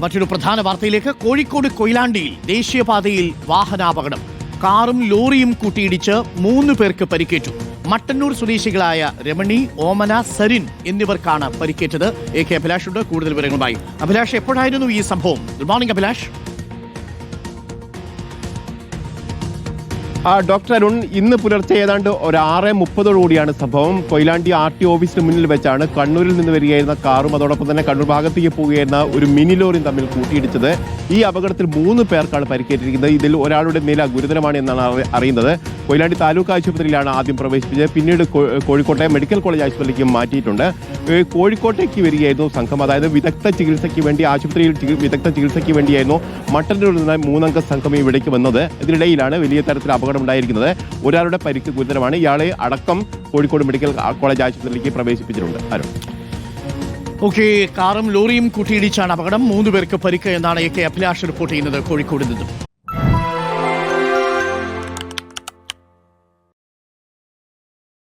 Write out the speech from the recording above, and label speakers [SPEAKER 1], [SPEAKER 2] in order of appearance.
[SPEAKER 1] മറ്റൊരു പ്രധാന വാർത്തയിലേക്ക്. കോഴിക്കോട് കൊയിലാണ്ടിയിൽ ദേശീയപാതയിൽ വാഹനാപകടം. കാറും ലോറിയും കൂട്ടിയിടിച്ച് മൂന്ന് പേർക്ക് പരിക്കേറ്റു. മട്ടന്നൂർ സ്വദേശികളായ രമണി ഓമന സരിൻ എന്നിവർക്കാണ് പരിക്കേറ്റത്. എ കെ അഭിലാഷ് കൂടുതൽ വിവരങ്ങളുമായി അഭിലാഷ് എപ്പോഴായിരുന്നു ഈ സംഭവം? Good morning Abhilash.
[SPEAKER 2] Doctor Arun ഇന്ന് പുലർച്ചെ ഏതാണ്ട് ഒരു ആറ് മുപ്പതോടുകൂടിയാണ് സംഭവം. കൊയിലാണ്ടി ആർ ടി ഓഫീസിന് മുന്നിൽ വെച്ചാണ് കണ്ണൂരിൽ നിന്ന് വരികയായിരുന്ന കാറും അതോടൊപ്പം തന്നെ കണ്ണൂർ ഭാഗത്തേക്ക് പോവുകയായിരുന്ന ഒരു മിനി ലോറിയും തമ്മിൽ കൂട്ടിയിടിച്ചത്. ഈ അപകടത്തിൽ മൂന്ന് പേർക്കാണ് പരിക്കേറ്റിരിക്കുന്നത്. ഇതിൽ ഒരാളുടെ നില ഗുരുതരമാണ് എന്നാണ് അറിയുന്നത്. കൊയിലാണ്ടി താലൂക്ക് ആശുപത്രിയിലാണ് ആദ്യം പ്രവേശിപ്പിച്ചത്. പിന്നീട് കോഴിക്കോട്ടെ മെഡിക്കൽ കോളേജ് ആശുപത്രിയിലേക്ക് മാറ്റിയിട്ടുണ്ട്. കോഴിക്കോട്ടേക്ക് വരികയായിരുന്നു സംഘം. അതായത് വിദഗ്ധ ചികിത്സയ്ക്ക് വേണ്ടി ആശുപത്രിയിൽ വിദഗ്ധ ചികിത്സയ്ക്ക് വേണ്ടിയായിരുന്നു മട്ടന്നൂരിൽ നിന്ന് മൂന്നംഗ സംഘം ഇവിടേക്ക് വന്നത്. ഇതിനിടയിലാണ് വലിയ തരത്തിൽ അപകടം ഉണ്ടായിരിക്കുന്നത് ഒരാളുടെ പരിക്ക് ഗുരുതരമാണ്. ഇയാളെ അടക്കം കോഴിക്കോട് മെഡിക്കൽ കോളേജ് ആശുപത്രിയിലേക്ക് പ്രവേശിപ്പിച്ചിട്ടുണ്ട്. അരുൺ.
[SPEAKER 1] ഓക്കെ കാറും ലോറിയും കൂട്ടിയിടിച്ചാണ് അപകടം. മൂന്ന് പേർക്ക് പരിക്ക് എന്നാണ് എ കെ അഭിലാഷ് റിപ്പോർട്ട് ചെയ്യുന്നത് കോഴിക്കോട് നിന്നും.